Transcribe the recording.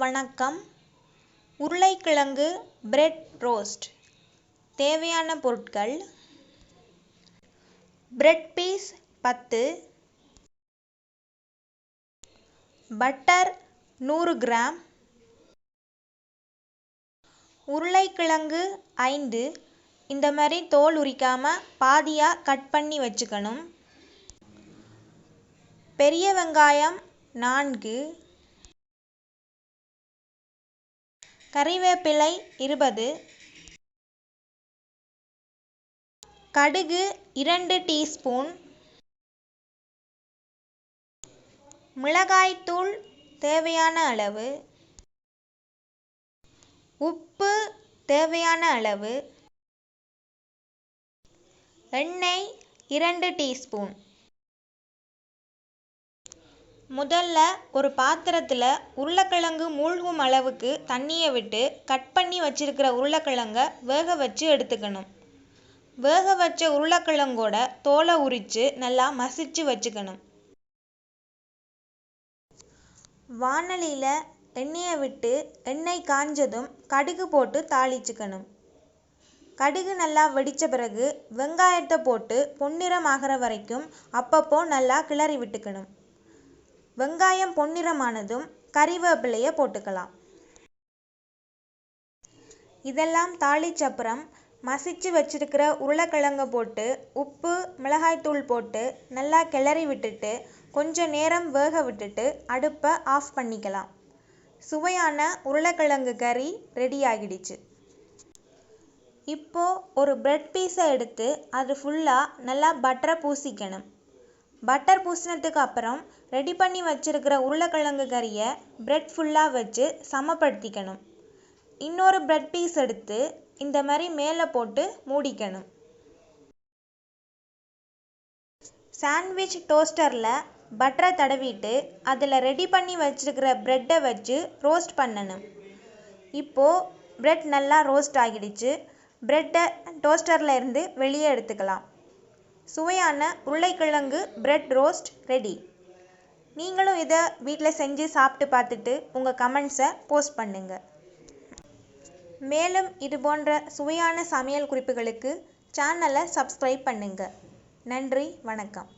வணக்கம். உருளைக்கிழங்கு bread roast தேவையான பொருட்கள் பிரெட் பீஸ் பத்து. பட்டர் நூறு கிராம். உருளைக்கிழங்கு ஐந்து. இந்த மாதிரி தோல் உரிக்காமல் பாதியாக கட் பண்ணி வச்சுக்கணும். பெரிய வெங்காயம் நான்கு. கறிவேப்பிலை இருபது. கடுகு இரண்டு டீஸ்பூன். மிளகாய்த்தூள் தேவையான அளவு. உப்பு தேவையான அளவு. எண்ணெய் இரண்டு டீஸ்பூன். முதல்ல ஒரு பாத்திரத்தில் உருளைக்கிழங்கு மூழ்கும் அளவுக்கு தண்ணியை விட்டு கட் பண்ணி வச்சிருக்கிற உருளைக்கிழங்க வேக வச்சு எடுத்துக்கணும். வேக வச்ச உருளைக்கிழங்கோட தோலை உரித்து நல்லா மசிச்சு வச்சுக்கணும். வானலியில் எண்ணெயை விட்டு எண்ணெய் காஞ்சதும் கடுகு போட்டு தாளிச்சுக்கணும். கடுகு நல்லா வெடித்த பிறகு வெங்காயத்தை போட்டு பொன்னிறம் ஆகிற வரைக்கும் அப்பப்போ நல்லா கிளறி விட்டுக்கணும். வெங்காயம் பொன்னிறமானதும் கறிவேப்பிலையை போட்டுக்கலாம். இதெல்லாம் தாளிச்சப்புறம் மசிச்சு வச்சிருக்கிற உருளைக்கிழங்க போட்டு உப்பு மிளகாய்த்தூள் போட்டு நல்லா கிளறி விட்டுட்டு கொஞ்ச நேரம் வேக விட்டுட்டு அடுப்பை ஆஃப் பண்ணிக்கலாம். சுவையான உருளைக்கிழங்கு கறி ரெடி ஆகிடுச்சு. இப்போ ஒரு பிரெட் பீஸை எடுத்து அது ஃபுல்லாக நல்லா பட்டரை பூசிக்கணும். பட்டர் பூசினதுக்கு அப்புறம் ரெடி பண்ணி வச்சுருக்கிற உருளைக்கிழங்கு கறியை பிரெட் ஃபுல்லாக வச்சு சமப்படுத்திக்கணும். இன்னொரு பிரெட் பீஸ் எடுத்து இந்த மாதிரி மேலே போட்டு மூடிக்கணும். சாண்ட்விச் டோஸ்டரில் பட்டரை தடவிட்டு அதில் ரெடி பண்ணி வச்சிருக்கிற ப்ரெட்டை வச்சு ரோஸ்ட் பண்ணணும். இப்போது ப்ரெட் நல்லா ரோஸ்ட் ஆகிடுச்சு. ப்ரெட்டை டோஸ்டரில் இருந்து வெளியே எடுத்துக்கலாம். சுவையான உருளைக்கிழங்கு பிரெட் ரோஸ்ட் ரெடி நீங்களும் இதை வீட்டில் செஞ்சு சாப்பிட்டு பார்த்துட்டு உங்கள் கமெண்ட்ஸை போஸ்ட் பண்ணுங்கள் மேலும் இது போன்ற சுவையான சமையல் குறிப்புகளுக்கு சேனலை சப்ஸ்கிரைப் பண்ணுங்கள் நன்றி வணக்கம்.